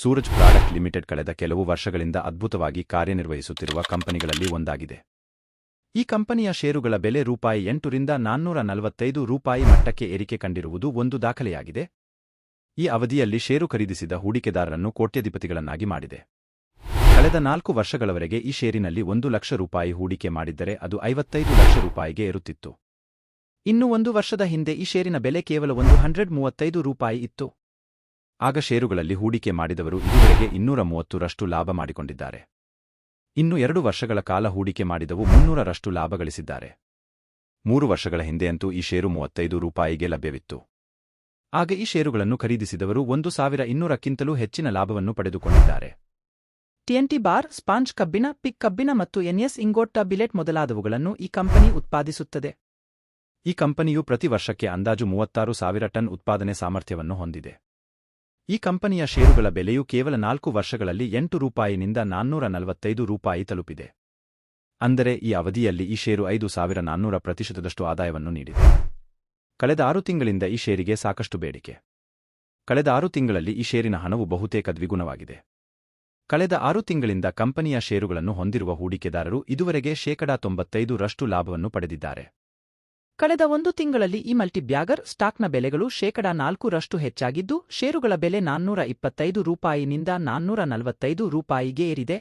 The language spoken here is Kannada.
ಸೂರಜ್ ಪ್ರಾಡಕ್ಟ್ ಲಿಮಿಟೆಡ್ ಕಳೆದ ಕೆಲವು ವರ್ಷಗಳಿಂದ ಅದ್ಭುತವಾಗಿ ಕಾರ್ಯನಿರ್ವಹಿಸುತ್ತಿರುವ ಕಂಪನಿಗಳಲ್ಲಿ ಒಂದಾಗಿದೆ. ಈ ಕಂಪನಿಯ ಷೇರುಗಳ ಬೆಲೆ ರೂಪಾಯಿ ಎಂಟರಿಂದ ನಾನ್ನೂರ ನಲವತ್ತೈದು ರೂಪಾಯಿ ಮಟ್ಟಕ್ಕೆ ಏರಿಕೆ ಕಂಡಿರುವುದು ಒಂದು ದಾಖಲೆಯಾಗಿದೆ. ಈ ಅವಧಿಯಲ್ಲಿ ಷೇರು ಖರೀದಿಸಿದ ಹೂಡಿಕೆದಾರರನ್ನು ಕೋಟ್ಯಧಿಪತಿಗಳನ್ನಾಗಿ ಮಾಡಿದೆ. ಕಳೆದ ನಾಲ್ಕು ವರ್ಷಗಳವರೆಗೆ ಈ ಷೇರಿನಲ್ಲಿ ಒಂದು ಲಕ್ಷ ರೂಪಾಯಿ ಹೂಡಿಕೆ ಮಾಡಿದ್ದರೆ ಅದು ಐವತ್ತೈದು ಲಕ್ಷ ರೂಪಾಯಿಗೆ ಏರುತ್ತಿತ್ತು. ಇನ್ನು ಒಂದು ವರ್ಷದ ಹಿಂದೆ ಈ ಷೇರಿನ ಬೆಲೆ ಕೇವಲ ಒಂದು ಹಂಡ್ರೆಡ್ ಮೂವತ್ತೈದು ರೂಪಾಯಿ ಇತ್ತು. ಆಗ ಷೇರುಗಳಲ್ಲಿ ಹೂಡಿಕೆ ಮಾಡಿದವರು ಇದುವರೆಗೆ ಇನ್ನೂರ ಮೂವತ್ತರಷ್ಟು ಲಾಭ ಮಾಡಿಕೊಂಡಿದ್ದಾರೆ. ಇನ್ನು ಎರಡು ವರ್ಷಗಳ ಕಾಲ ಹೂಡಿಕೆ ಮಾಡಿದವು ಮುನ್ನೂರರಷ್ಟು ಲಾಭ ಗಳಿಸಿದ್ದಾರೆ. ಮೂರು ವರ್ಷಗಳ ಹಿಂದೆಯಂತೂ ಈ ಷೇರು ಮೂವತ್ತೈದು ರೂಪಾಯಿಗೆ ಲಭ್ಯವಿತ್ತು. ಆಗ ಈ ಷೇರುಗಳನ್ನು ಖರೀದಿಸಿದವರು ಒಂದು ಸಾವಿರ ಇನ್ನೂರಕ್ಕಿಂತಲೂ ಹೆಚ್ಚಿನ ಲಾಭವನ್ನು ಪಡೆದುಕೊಂಡಿದ್ದಾರೆ. ಟಿಎನ್ಟಿ ಬಾರ್, ಸ್ಪಾಂಜ್ ಕಬ್ಬಿನ ಪಿಕ್ ಕಬ್ಬಿನ ಮತ್ತು ಎನ್ಎಸ್ ಇಂಗೋಟ್ಟ ಬಿಲೆಟ್ ಮೊದಲಾದವುಗಳನ್ನು ಈ ಕಂಪನಿ ಉತ್ಪಾದಿಸುತ್ತದೆ. ಈ ಕಂಪನಿಯು ಪ್ರತಿ ವರ್ಷಕ್ಕೆ ಅಂದಾಜು ಮೂವತ್ತಾರು ಸಾವಿರ ಟನ್ ಉತ್ಪಾದನೆ ಸಾಮರ್ಥ್ಯವನ್ನು ಹೊಂದಿದೆ. ಈ ಕಂಪನಿಯ ಷೇರುಗಳ ಬೆಲೆಯು ಕೇವಲ ನಾಲ್ಕು ವರ್ಷಗಳಲ್ಲಿ ಎಂಟು ರೂಪಾಯಿನಿಂದ ನಾನ್ನೂರ ನಲವತ್ತೈದು ರೂಪಾಯಿ ತಲುಪಿದೆ. ಅಂದರೆ ಈ ಅವಧಿಯಲ್ಲಿ ಈ ಷೇರು ಐದು ಸಾವಿರ ನಾನ್ನೂರ ಪ್ರತಿಶತದಷ್ಟು ಆದಾಯವನ್ನು ನೀಡಿದೆ. ಕಳೆದ ಆರು ತಿಂಗಳಿಂದ ಈ ಷೇರಿಗೆ ಸಾಕಷ್ಟು ಬೇಡಿಕೆ. ಕಳೆದ ಆರು ತಿಂಗಳಲ್ಲಿ ಈ ಷೇರಿನ ಹಣವು ಬಹುತೇಕ ದ್ವಿಗುಣವಾಗಿದೆ. ಕಳೆದ ಆರು ತಿಂಗಳಿಂದ ಕಂಪನಿಯ ಷೇರುಗಳನ್ನು ಹೊಂದಿರುವ ಹೂಡಿಕೆದಾರರು ಇದುವರೆಗೆ ಶೇಕಡಾ ತೊಂಬತ್ತೈದು ರಷ್ಟು ಲಾಭವನ್ನು ಪಡೆದಿದ್ದಾರೆ. ಕಳೆದ ಒಂದು ತಿಂಗಳಲ್ಲಿ ಈ ಮಲ್ಟಿಬ್ಯಾಗರ್ ಸ್ಟಾಕ್ನ ಬೆಲೆಗಳು ಶೇಕಡಾ ನಾಲ್ಕರಷ್ಟು ಹೆಚ್ಚಾಗಿದ್ದು, ಷೇರುಗಳ ಬೆಲೆ ನಾನ್ನೂರ ಇಪ್ಪತ್ತೈದು ರೂಪಾಯಿನಿಂದ ನಾನ್ನೂರ ನಲವತ್ತೈದು ರೂಪಾಯಿಗೆ ಏರಿದೆ.